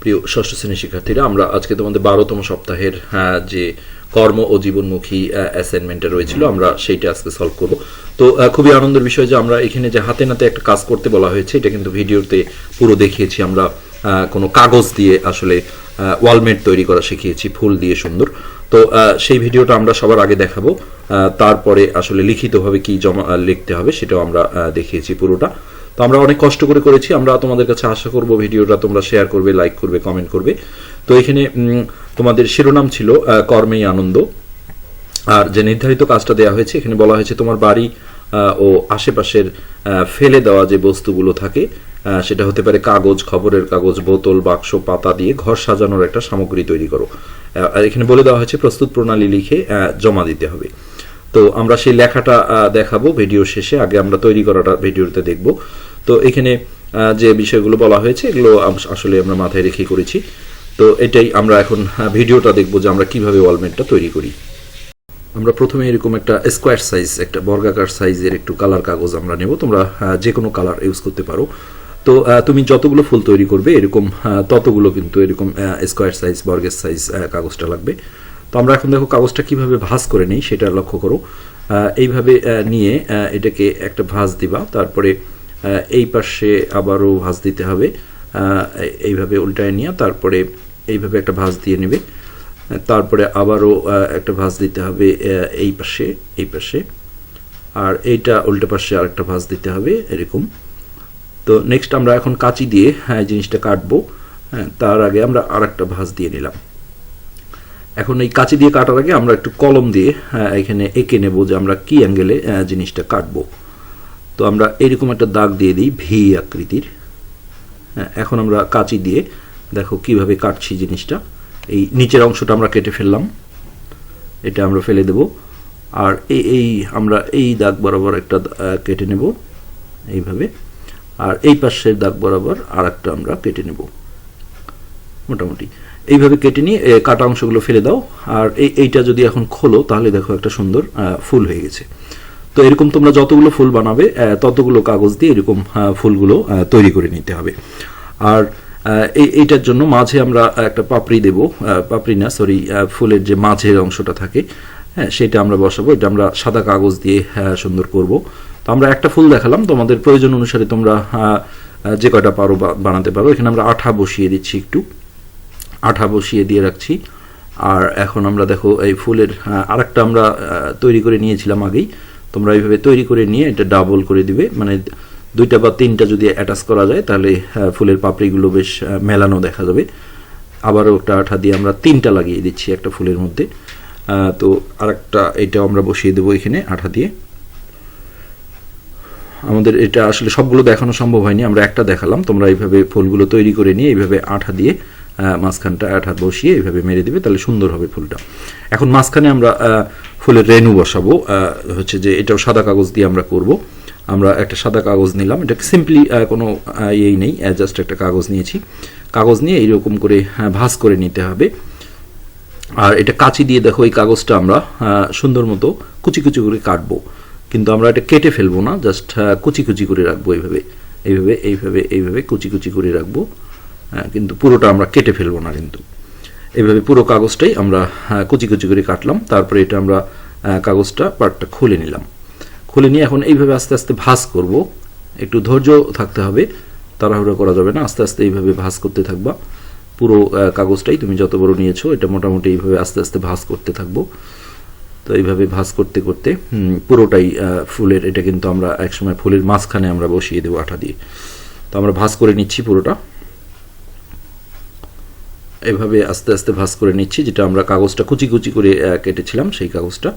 প্রিয় ষষ্ঠ শ্রেণির শিক্ষার্থীরা আমরা আজকে তোমাদের বারোতম সপ্তাহের আহ, যে কর্ম ও জীবনমুখী অ্যাসাইনমেন্টে রয়েছিল আমরা সেইটা আজকে সলভ করব। তো খুবই আনন্দের বিষয় যে আমরা এখানে যে হাতে নাতে একটা কাজ করতে বলা হয়েছে এটা কিন্তু ভিডিওতে পুরো দেখিয়েছি আমরা আহ, কোনো কাগজ দিয়ে আসলে ওয়ালমেট তৈরি করা শিখিয়েছি ফুল দিয়ে সুন্দর। তো আহ, সেই ভিডিওটা আমরা সবার আগে দেখাবো আহ, তারপরে আসলে লিখিতভাবে কি জমা লিখতে হবে সেটাও আমরা দেখিয়েছি পুরোটা। তো আমরা অনেক কষ্ট করে করেছি, আমরা তোমাদের কাছে আশা করব ভিডিওটা তোমরা শেয়ার করবে লাইক করবে কমেন্ট করবে। তো এখানে তোমাদের শিরোনাম ছিল কর্মেই আনন্দ। আর যে নির্ধারিত কাজটা দেওয়া হয়েছে, এখানে বলা হয়েছে তোমার বাড়ি ও আশেপাশের ফেলে দেওয়া যে বস্তুগুলো থাকে সেটা হতে পারে কাগজ, খবরের কাগজ, বোতল, বাক্স, পাতা দিয়ে ঘর সাজানোর একটা সামগ্রী তৈরি করো। আর এখানে বলে দেওয়া হয়েছে প্রস্তুত প্রণালী লিখে জমা দিতে হবে। তো আমরা সেই লেখাটা দেখাবো ভিডিও শেষে, আগে আমরা তৈরি করাটা ভিডিওতে দেখব। তো এখানে যে বিষয়গুলো বলা হয়েছে, এগুলো আসলে আমরা মাথায় রেখে করেছি। তো এটাই আমরা এখন ভিডিওটা দেখব যে আমরা কীভাবে ওয়ালমেটটা তৈরি করি। আমরা প্রথমে এরকম একটা স্কোয়ার সাইজ একটা বর্গাকার সাইজের একটু কালার কাগজ আমরা নেব। তোমরা যে কোনো কালার ইউজ করতে পারো। তো তুমি যতগুলো ফুল তৈরি করবে, এরকম ততগুলো কিন্তু এরকম স্কোয়ার সাইজ বর্গের সাইজ কাগজটা লাগবে। তো আমরা এখন দেখো কাগজটা কীভাবে ভাঁজ করে নিই, সেটা লক্ষ্য করো। এইভাবে নিয়ে এটাকে একটা ভাঁজ দিবা। তারপরে এই পাশে আবারও ভাঁজ দিতে হবে। এইভাবে উল্টায় নিয়ে তারপরে এইভাবে একটা ভাঁজ দিয়ে নেবে। তারপরে আবারও একটা ভাঁজ দিতে হবে এই পাশে এই পাশে। আর এইটা উল্টো পাশে আরেকটা ভাঁজ দিতে হবে এরকম। তো নেক্সট আমরা এখন কাঁচি দিয়ে হ্যাঁ জিনিসটা কাটবো। হ্যাঁ তার আগে আমরা আরেকটা ভাঁজ দিয়ে নিলাম। এখন এই কাঁচি দিয়ে কাটার আগে আমরা একটু কলম দিয়ে হ্যাঁ, এখানে এঁকে নেব যে আমরা কি অ্যাঙ্গেলে জিনিসটা কাটবো। তো আমরা এরকম একটা দাগ দিয়ে দিই ভি আকৃতির। হ্যাঁ, এখন আমরা কাঁচি দিয়ে দেখো কীভাবে কাটছি জিনিসটা। এই নিচের অংশটা আমরা কেটে ফেললাম। এটা আমরা ফেলে দেব। আর এই এই আমরা এই দাগ বরাবর একটা কেটে নেব এইভাবে। আর এই পাশের দাগ বরাবর আর একটা আমরা কেটে নেব। মোটামুটি। এইভাবে কেটে নিয়ে কাটা অংশগুলো ফেলে দাও। আর এই এইটা যদি এখন খোলো তাহলে দেখো একটা সুন্দর ফুল হয়ে গেছে। তো এরকম তোমরা যতগুলো ফুল বানাবে ততগুলো কাগজ দিয়ে এরকম ফুলগুলো তৈরি করে নিতে হবে। আর এই, এইটার জন্য মাঝে আমরা একটা পাপড়ি দেব পাপড়ি না সরি ফুলের যে মাঝের অংশটা থাকে হ্যাঁ সেটা আমরা বসাবো। এটা আমরা সাদা কাগজ দিয়ে সুন্দর করব। তো আমরা একটা ফুল দেখালাম, তোমাদের প্রয়োজন অনুসারে তোমরা যে কয়টা পারো বানাতে পারো। এখানে আমরা আঠা বসিয়ে দিচ্ছি একটু। আঠা বসিয়ে দিয়ে রাখছি। আর এখন আমরা দেখো, এই ফুলের আরেকটা আমরা তৈরি করে নিয়েছিলাম আগেই। তোমরা এইভাবে তৈরি করে নিয়ে এটা ডাবল করে দিবে। মানে দুইটা বা তিনটা যদি অ্যাটাচ করা যায়, তাহলে ফুলের পাপড়িগুলো বেশ মেলানো দেখা যাবে। আবারও একটা আঠা দিয়ে আমরা তিনটা লাগিয়ে দিচ্ছি একটা ফুলের মধ্যে। তো আরেকটা এটাও আমরা বসিয়ে দেবো এখানে আঠা দিয়ে। আমাদের এটা আসলে সবগুলো দেখানো সম্ভব হয়নি, আমরা একটা দেখালাম। তোমরা এইভাবে ফুলগুলো তৈরি করে নিয়ে এইভাবে আঠা দিয়ে মাঝখানটা আঠা বসিয়ে এইভাবে মেরে দিবে তাহলে সুন্দর হবে ফুলটা। এখন মাঝখানে আমরা ফুলের রেনু বসাবো। হচ্ছে যে এটাও সাদা কাগজ দিয়ে আমরা করব। আমরা একটা সাদা কাগজ নিলাম। এটা সিম্পলি কোনো ইয়েই নেই জাস্ট একটা কাগজ নিয়েছি। কাগজ নিয়ে এইরকম করে আহ, ভাঁজ করে নিতে হবে। আর এটা কাঁচি দিয়ে দেখো এই কাগজটা আমরা সুন্দর মতো কুচি কুচি করে কাটবো। কিন্তু আমরা এটা কেটে ফেলব না জাস্ট কুচি কুচি করে রাখব এইভাবে। এইভাবে এইভাবে এইভাবে কুচি কুচি করে রাখব। কিন্তু পুরোটা আমরা কেটে ফেলব না কিন্তু। এইভাবে পুরো কাগজটাই আমরা কুচি কুচি করে কাটলাম। তারপরে এটা আমরা কাগজটা, পার্টটা খুলে নিলাম। খুলে নিয়ে এখন এইভাবে আস্তে আস্তে ভাঁজ করব। একটু ধৈর্য থাকতে হবে। তাড়াহুড়ো করা যাবে না। আস্তে আস্তে এইভাবে ভাঁজ করতে থাকবা। পুরো কাগজটাই তুমি যত বড় নিয়েছো, এটা মোটামুটি এইভাবে আস্তে আস্তে ভাঁজ করতে থাকব। তো এইভাবে ভাঁজ করতে করতে পুরোটাই ফুলের, এটা কিন্তু আমরা একসময় ফুলের মাঝখানে আমরা বসিয়ে দেবো আঠা দিয়ে। তো আমরা ভাঁজ করে নিচ্ছি পুরোটা। এভাবে আস্তে আস্তে ভাঁজ করে নিচ্ছি, যেটা আমরা কাগজটা কুচি কুচি করে কেটেছিলাম সেই কাগজটা।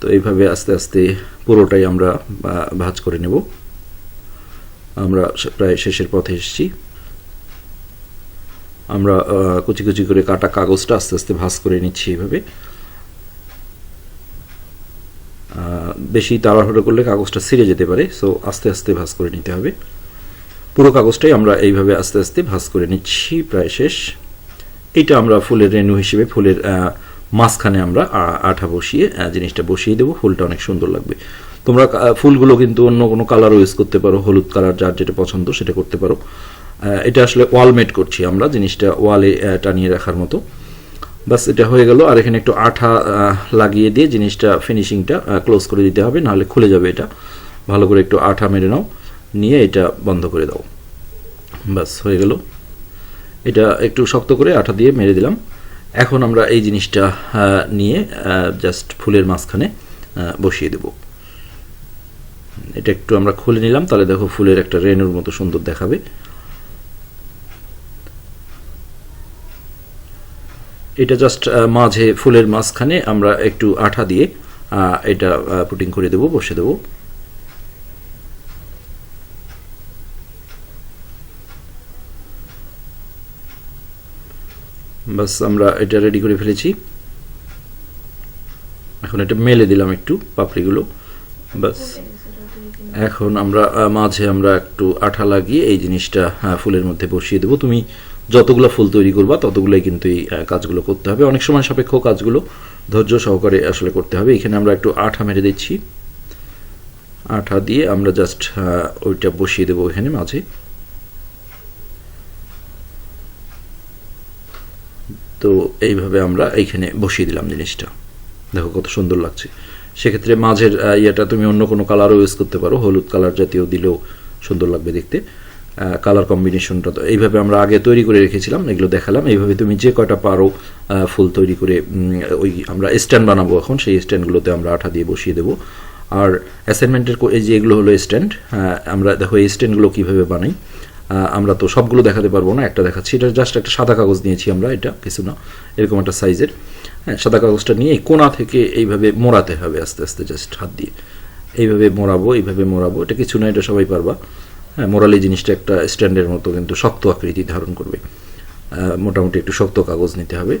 তো এইভাবে আস্তে আস্তে পুরোটাই আমরা ভাঁজ করে নেব। আমরা প্রায় শেষের পথে এসেছি। আমরা কুচি কুচি করে কাটা কাগজটা আস্তে আস্তে ভাঁজ করে নিচ্ছি এইভাবে। বেশি তাড়াহুড়ো করলে কাগজটা ছিঁড়ে যেতে পারে, সো আস্তে আস্তে ভাঁজ করে নিতে হবে। পুরো কাগজটাই আমরা এইভাবে আস্তে আস্তে ভাঁজ করে নিচ্ছি, প্রায় শেষ। এটা আমরা ফুলের রেনু হিসেবে, ফুলের মাঝখানে আমরা আঠা বসিয়ে জিনিসটা বসিয়ে দেবো। ফুলটা অনেক সুন্দর লাগবে। তোমরা ফুলগুলো কিন্তু অন্য কোনো কালারও ইউজ করতে পারো। হলুদ কালার যার যেটা পছন্দ সেটা করতে পারো। এটা আসলে ওয়ালমেট করছি আমরা, জিনিসটা ওয়ালে টানিয়ে রাখার মতো। বাস এটা হয়ে গেল। আর এখানে একটু আঠা লাগিয়ে দিয়ে জিনিসটা ফিনিশিংটা ক্লোজ করে দিতে হবে, নাহলে খুলে যাবে এটা। ভালো করে একটু আঠা মেরে নাও, নিয়ে এটা বন্ধ করে দাও। বাস হয়ে গেল। এটা একটু শক্ত করে আঠা দিয়ে মেরে দিলাম। এখন আমরা এই জিনিসটা নিয়ে জাস্ট ফুলের মাঝখানে বসিয়ে দেব। এটা একটু আমরা খুলে নিলাম, তাহলে দেখো ফুলের একটা রেনুর মতো সুন্দর দেখাবে। এটা জাস্ট মাঝে ফুলের মাঝখানে আমরা একটু আঠা দিয়ে এটা পুটিং করে দেব, বসে দেব। বাস আমরা এটা রেডি করে ফেলেছি। এখন এটা মেলে দিলাম একটু পাপড়িগুলো। বাস এখন আমরা মাঝে আমরা একটু আঠা লাগিয়ে এই জিনিসটা ফুলের মধ্যে বসিয়ে দেবো। তুমি যতগুলো ফুল তৈরি করবা ততগুলোই কিন্তু এই কাজগুলো করতে হবে। অনেক সময় সাপেক্ষ কাজগুলো ধৈর্য সহকারে আসলে করতে হবে। এখানে আমরা একটু আঠা মেরে দিচ্ছি। আঠা দিয়ে আমরা জাস্ট ওইটা বসিয়ে দেবো এখানে মাঝে। তো এইভাবে আমরা এইখানে বসিয়ে দিলাম জিনিসটা। দেখো কত সুন্দর লাগছে। সেক্ষেত্রে মাঝের ইয়েটা তুমি অন্য কোনো কালারও ইউজ করতে পারো। হলুদ কালার জাতীয় দিলেও সুন্দর লাগবে দেখতে। কালার কম্বিনেশনটা তো এইভাবে আমরা আগে তৈরি করে রেখেছিলাম, এগুলো দেখালাম। এইভাবে তুমি যে কয়টা পারো ফুল তৈরি করে ওই আমরা স্ট্যান্ড বানাবো এখন। সেই স্ট্যান্ডগুলোতে আমরা আঠা দিয়ে বসিয়ে দেবো। আর অ্যাসাইনমেন্টের এই যে এগুলো হলো স্ট্যান্ড আমরা দেখো এই স্ট্যান্ডগুলো কীভাবে বানাই। আমরা তো সবগুলো দেখাতে পারব না, একটা দেখাচ্ছি। এটা জাস্ট একটা সাদা কাগজ নিয়েছি আমরা, এটা কিছু না, এরকম একটা সাইজের হ্যাঁ সাদা কাগজটা নিয়ে কোনা থেকে এইভাবে মোড়াতে হবে আস্তে আস্তে জাস্ট হাত দিয়ে। এইভাবে মোড়াবো এইভাবে মোড়াবো, এটা কিছু না, এটা সবাই পারবা। হ্যাঁ মোরালি জিনিসটা একটা স্ট্যান্ডের মতো কিন্তু শক্ত আকৃতি ধারণ করবে। মোটামুটি একটু শক্ত কাগজ নিতে হবে।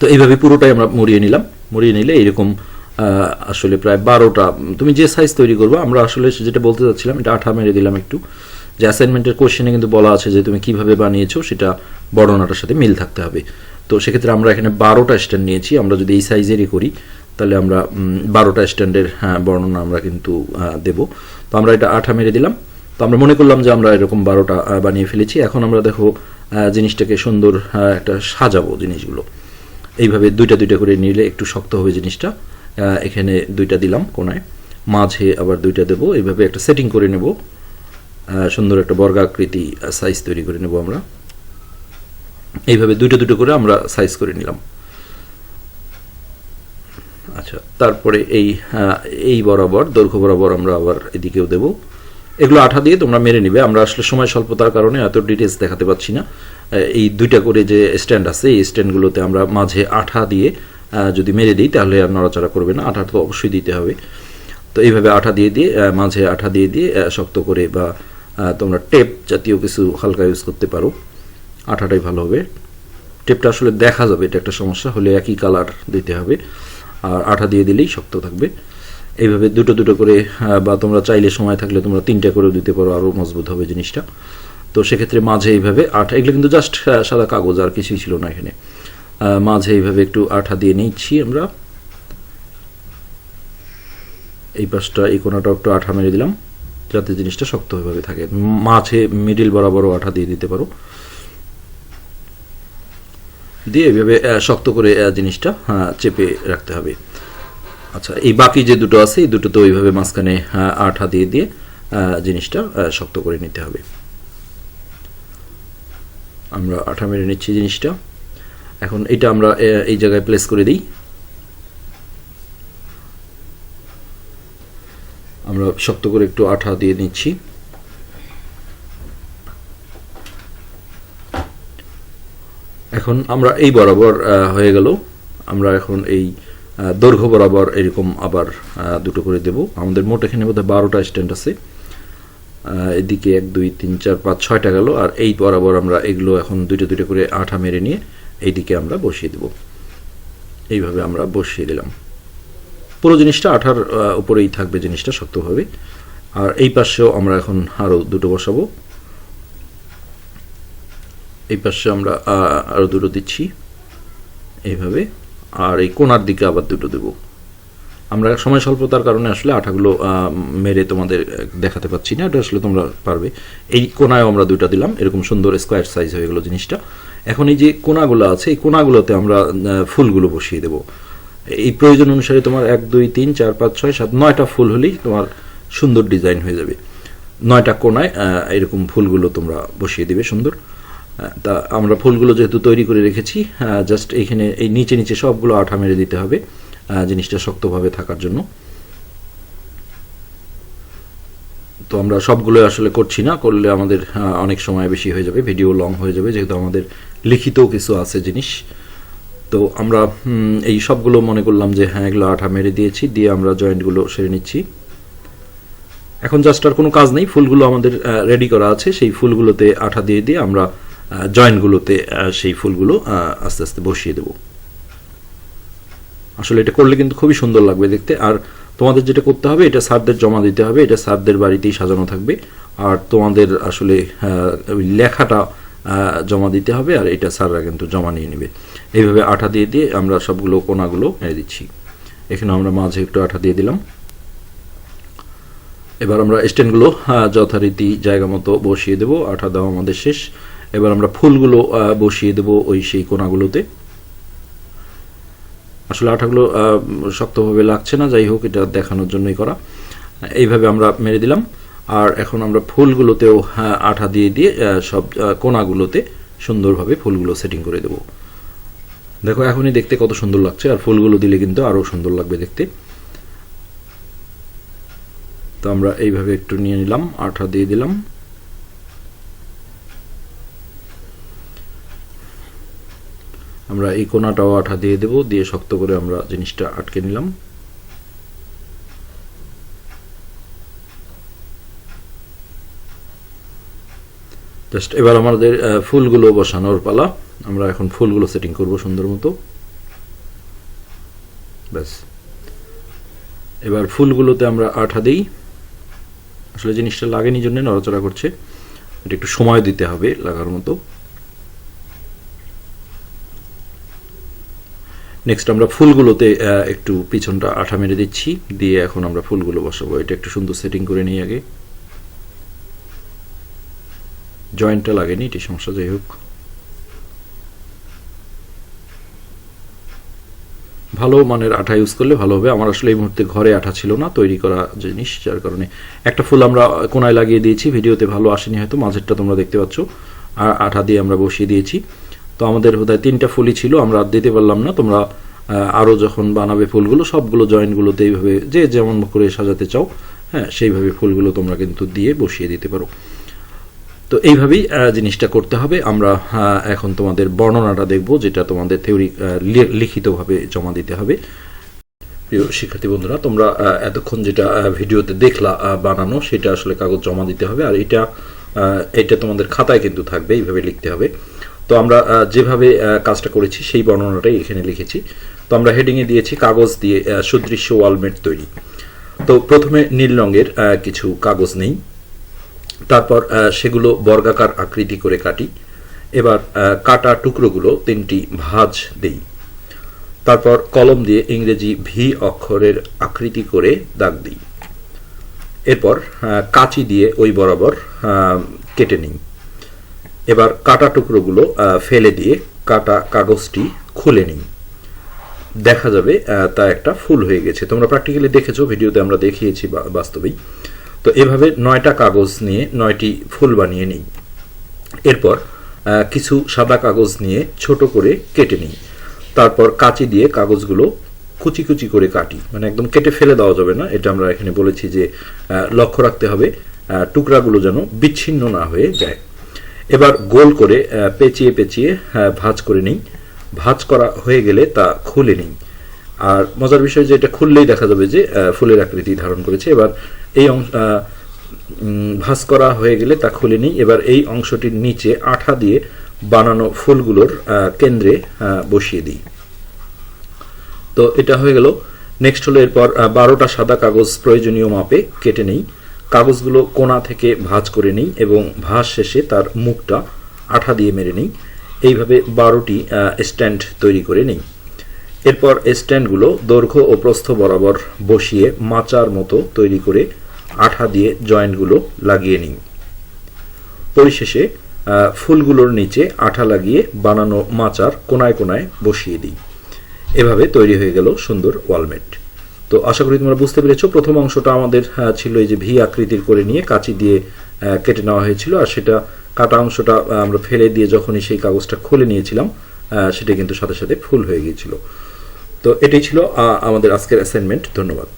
তো এইভাবে পুরোটাই আমরা মুড়িয়ে নিলাম। মুড়িয়ে নিলে এরকম আসলে প্রায় বারোটা, তুমি যে সাইজ তৈরি করবে, আমরা আসলে যেটা বলতে চাচ্ছিলাম, এটা আঠা মেরে দিলাম একটু। যে অ্যাসাইনমেন্টের কোশ্চেনে কিন্তু বলা আছে যে তুমি কীভাবে বানিয়েছো, সেটা বর্ণনাটার সাথে মিল থাকতে হবে। তো সেক্ষেত্রে আমরা এখানে বারোটা স্ট্যান্ড নিয়েছি, আমরা যদি এই সাইজেরই করি, তাহলে আমরা বারোটা স্ট্যান্ডের বর্ণনা আমরা কিন্তু দেব। তো আমরা এটা আঠা মেরে দিলাম। তো আমরা মনে করলাম যে আমরা এরকম বারোটা বানিয়ে ফেলেছি। এখন আমরা দেখো জিনিসটাকে সুন্দর একটা সাজাবো জিনিসগুলো। এইভাবে দুইটা দুইটা করে নিলে একটু শক্ত হবে জিনিসটা। এখানে দুইটা দিলাম কোনায়। মাঝে আবার দুইটা দেবো। এইভাবে একটা সেটিং করে নেব। সুন্দর একটা বর্গাকৃতি সাইজ তৈরি করে নেব আমরা। এইভাবে দুটো দুটো করে আমরা সাইজ করে নিলাম। আচ্ছা তারপরে এই এই বরাবর, দৈর্ঘ্য বরাবর আমরা আবার এদিকেও দেব। এগুলো আঠা দিয়ে তোমরা মেরে নিবে। আমরা আসলে সময় স্বল্পতার কারণে এত ডিটেলস দেখাতে পাচ্ছি না। এই দুইটা করে যে স্ট্যান্ড আছে, এই স্ট্যান্ডগুলোতে আমরা মাঝে আঠা দিয়ে যদি মেরে দিই, তাহলে আর নড়াচড়া করবে না। আঠা তো অবশ্যই দিতে হবে। তো এইভাবে আঠা দিয়ে দিয়ে মাঝে আঠা দিয়ে দিয়ে শক্ত করে বা তোমরা টেপ জাতীয় কিছু হালকা ইউজ করতে পারো। আঠাটাই ভালো হবে। টেপটা আসলে দেখা যাবে, এটা একটা সমস্যা, হলে একই কালার দিতে হবে। আর আঠা দিয়ে দিলেই শক্ত থাকবে। এইভাবে দুটো দুটো করে বা তোমরা চাইলে সময় থাকলে তোমরা তিনটা করেও দিতে পারো আরও মজবুত হবে জিনিসটা। তো সেক্ষেত্রে মাঝে এইভাবে আঠা, এগুলো কিন্তু জাস্ট সাদা কাগজ, আর কিছুই ছিল না এখানে। মাঝে এইভাবে একটু আঠা দিয়ে নিচ্ছি আমরা। এই পাশটা, এই কোনাটা একটু আঠা মেরে দিলাম। যাতে জিনিসটা শক্তভাবে থাকে। মাঝে মিডিল বরাবরও আঠা দিয়ে দিতে পারো। দিয়ে এভাবে শক্ত করে জিনিসটা চেপে রাখতে হবে। আচ্ছা এই বাকি যে দুটো আছে, এই দুটো তো ওইভাবে মাঝখানে আঠা দিয়ে দিয়ে জিনিসটা শক্ত করে নিতে হবে। আমরা আঠা মেরে নিচ্ছি জিনিসটা। এখন এটা আমরা এই জায়গায় প্লেস করে দিই। আমরা শক্ত করে একটু আঠা দিয়ে নিচ্ছি। এখন আমরা এই বরাবর হয়ে গেল। আমরা এখন এই দৈর্ঘ্য বরাবর এরকম আবার দুটো করে দেব। আমাদের মোট এখানে বোধহয় বারোটা স্ট্যান্ড আছে। এদিকে এক, দুই, তিন, চার, পাঁচ, ছয়টা গেল। আর এই বরাবর আমরা এগুলো এখন দুটো দুটো করে আঠা মেরে নিয়ে এইদিকে আমরা বসিয়ে দেব। এইভাবে আমরা বসিয়ে দিলাম। পুরো জিনিসটা আঠার উপরেই থাকবে জিনিসটা শক্তভাবে। আর এই পাশেও আমরা এখন আরও দুটো বসাবো। এই পাশে আমরা আহ, আরও দুটো দিচ্ছি এইভাবে। আর এই কোনার দিকে আবার দুটো দেব। আমরা সময় স্বল্পতার কারণে আসলে আঠাগুলো মেরে তোমাদের দেখাতে পাচ্ছি না এটা আসলে তোমরা পারবে। এই কোনায় আমরা দুইটা দিলাম এরকম সুন্দর স্কোয়ার সাইজ হয়ে গেলো জিনিসটা। এখন এই যে কোনাগুলো আছে এই কোনাগুলোতে আমরা ফুলগুলো বসিয়ে দেবো। এই প্রয়োজন অনুসারে তোমার এক, দুই, তিন, চার, পাঁচ, ছয়, সাত, নয়টা ফুল হলেই তোমার সুন্দর ডিজাইন হয়ে যাবে। নয়টা কোনায় এরকম ফুলগুলো তোমরা বসিয়ে দিবে, সুন্দর। তা আমরা ফুলগুলো যেহেতু তৈরি করে রেখেছি জাস্ট এইখানে এই নিচে নিচে সবগুলো আঠা মেরে দিতে হবে জিনিসটা শক্তভাবে থাকার জন্য। তো আমরা সবগুলো আসলে করছি না, করলে আমাদের অনেক সময় বেশি হয়ে যাবে ভিডিও লং হয়ে যাবে, যেহেতু আমাদের লিখিত কিছু আছে জিনিস। তো আমরা এই সবগুলো মনে করলাম যে হ্যাঁ এগুলো আঠা মেরে দিয়েছি, দিয়ে আমরা জয়েন্টগুলো সেরে নিচ্ছি। এখন জাস্ট আর কোনো কাজ নেই, ফুলগুলো আমাদের রেডি করা আছে। সেই ফুলগুলোতে আঠা দিয়ে দিয়ে আমরা জয়েন্টগুলোতে সেই ফুলগুলো আস্তে আস্তে বসিয়ে দেব। আসলে এটা করলে কিন্তু খুবই সুন্দর লাগবে দেখতে। আর তোমাদের যেটা করতে হবে, এটা স্যারদের জমা দিতে হবে। এটা স্যারদের বাড়িতেই সাজানো থাকবে। আর তোমাদের আসলে লেখাটা জমা দিতে হবে আর এটা স্যাররা কিন্তু জমা নিয়ে নেবে। এইভাবে আঠা দিয়ে দিয়ে আমরা সবগুলো কোনাগুলো মেরে দিচ্ছি। এখানে আমরা মাঝে একটু আঠা দিয়ে দিলাম। এবার আমরা স্ট্যান্ডগুলো যথারীতি জায়গা মতো বসিয়ে দেব। আঠা দেওয়া আমাদের শেষ। এবার আমরা ফুলগুলো বসিয়ে দেব ওই সেই কোনাগুলোতে। আসলে আঠাগুলো শক্তভাবে লাগছে না, যাই হোক, এটা দেখানোর জন্যই করা। এইভাবে আমরা মেরে দিলাম। আর এখন আমরা ফুলগুলোতেও আহ, আঠা দিয়ে দিয়ে সব কোনাগুলোতে সুন্দরভাবে ফুলগুলো সেটিং করে দেব। দেখো এখনই দেখতে কত সুন্দর লাগছে আর ফুলগুলো দিলে কিন্তু আরও সুন্দর লাগবে দেখতে। তো আমরা এইভাবে একটু নিয়ে নিলাম আঠা দিয়ে দিলাম। আমরা এই কোনাটাও আঠা দিয়ে দেব দিয়ে শক্ত করে আমরা জিনিসটা আটকে নিলাম। জাস্ট এবার আমাদের ফুলগুলো বসানোর পালা। আমরা এখন ফুলগুলো সেটিং করব সুন্দর মতো। ব্যাস। এবার ফুলগুলোতে আমরা আঠা দিই। আসলে জিনিসটা লাগেনি জন্য নড়াচড়া করছে। এটা একটু সময় দিতে হবে লাগার মতো। নেক্সট আমরা ফুলগুলোতে একটু পিছনটা আঠা মেরে দিচ্ছি। দিয়ে এখন আমরা ফুলগুলো বসাবো। এটা একটু সুন্দর সেটিং করে নিই আগে। জয়েন্টটা লাগেনি এটি সমস্যা যাই হোক। ভালো মানের আঠা ইউজ করলে ভালো হবে। আমার আসলে এই মুহূর্তে ঘরে আঠা ছিল না তৈরি করা জিনিস যার কারণে একটা ফুল আমরা কোনায় লাগিয়ে দিয়েছি ভিডিওতে ভালো আসেনি হয়তো মাঝেরটা তোমরা দেখতে পাচ্ছ। আর আঠা দিয়ে আমরা বসিয়ে দিয়েছি। তো আমাদের বোধহয় তিনটা ফুলই ছিল আমরা আর দিতে পারলাম না। তোমরা আহ, আরও যখন বানাবে ফুলগুলো সবগুলো জয়েন্টগুলোতে এইভাবে যে যেমন করে সাজাতে চাও হ্যাঁ সেইভাবে ফুলগুলো তোমরা কিন্তু দিয়ে বসিয়ে দিতে পারো। তো এইভাবেই জিনিসটা করতে হবে। আমরা এখন তোমাদের বর্ণনাটা দেখব, যেটা তোমাদের থিওরি লিখিতভাবে জমা দিতে হবে। প্রিয় শিক্ষার্থী বন্ধুরা, তোমরা এতক্ষণ যেটা ভিডিওতে দেখলা বানানো, সেটা আসলে কাগজ জমা দিতে হবে। আর এটা এটা তোমাদের খাতায় কিন্তু থাকবে, এইভাবে লিখতে হবে। তো আমরা যেভাবে কাজটা করেছি, সেই বর্ণনাটাই এখানে লিখেছি। তো আমরা হেডিংয়ে দিয়েছি কাগজ দিয়ে সুদৃশ্য ওয়ালমেট তৈরি। তো প্রথমে নীল রঙের কিছু কাগজ নেই। তারপর সেগুলো বর্গাকার আকৃতি করে কাটি। এবার কাটা টুকরোগুলো তিনটি ভাঁজ দেই। তারপর কলম দিয়ে ইংরেজি ভি অক্ষরের আকৃতি করে দাগ দিই। এরপর কাঁচি দিয়ে ওই বরাবর কেটে নিই। এবার কাটা টুকরোগুলো ফেলে দিয়ে কাটা কাগজটি খুলে নিই। দেখা যাবে তা একটা ফুল হয়ে গেছে। তোমরা প্র্যাকটিক্যালি দেখেছ, ভিডিওতে আমরা দেখিয়েছি বাস্তবেই। তো এভাবে নয়টা কাগজ নিয়ে নয়টি ফুল বানিয়ে নিই। এরপর কিছু সাদা কাগজ নিয়ে ছোট করে কেটে নিই। তারপর কাঁচি দিয়ে কাগজগুলো কুচি কুচি করে কাটি। মানে একদম কেটে ফেলে দেওয়া যাবে না। এটা আমরা এখানে বলেছি যে লক্ষ্য রাখতে হবে টুকরাগুলো যেন বিচ্ছিন্ন না হয়ে যায়। এবার গোল করে পেঁচিয়ে পেঁচিয়ে ভাঁজ করে নিই। ভাঁজ করা হয়ে গেলে তা খুলে নিই। আর মজার বিষয় যে এটা খুললেই দেখা যাবে যে ফুলের আকৃতি ধারণ করেছে। এবার এই ভাঁজ করা হয়ে গেলে তা খুলে নিই। এবার এই অংশটির নিচে আঠা দিয়ে বানানো ফুলগুলোর কেন্দ্রে বসিয়ে দিই। তো এটা হয়ে গেল। নেক্সট হলো এরপর বারোটা সাদা কাগজ প্রয়োজনীয় মাপে কেটে নেই। কাগজগুলো কোনা থেকে ভাঁজ করে নিই এবং ভাঁজ শেষে তার মুখটা আঠা দিয়ে মেরে নিই। এইভাবে বারোটি স্ট্যান্ড তৈরি করে নিই। এরপর স্ট্যান্ডগুলো দৈর্ঘ্য ও প্রস্থ বরাবর বসিয়ে মাচার মতো তৈরি করে আঠা দিয়ে জয়েন্টগুলো লাগিয়ে নিন। পরিশেষে ফুলগুলোর নিচে আঠা লাগিয়ে বানানো মাচার কোনায় কোনায় বসিয়ে দিই। এভাবে তৈরি হয়ে গেল সুন্দর ওয়ালমেট তো আশা করি তোমরা বুঝতে পেরেছ, প্রথম অংশটা আমাদের ছিল এই যে ভি আকৃতির করে নিয়ে কাঁচি দিয়ে কেটে নেওয়া হয়েছিল, আর সেটা কাটা অংশটা আমরা ফেলে দিয়ে যখনই সেই কাগজটা খুলে নিয়েছিলাম সেটা কিন্তু সাথে সাথে ফুল হয়ে গিয়েছিল। তো এটাই ছিল আমাদের আজকের অ্যাসাইনমেন্ট ধন্যবাদ।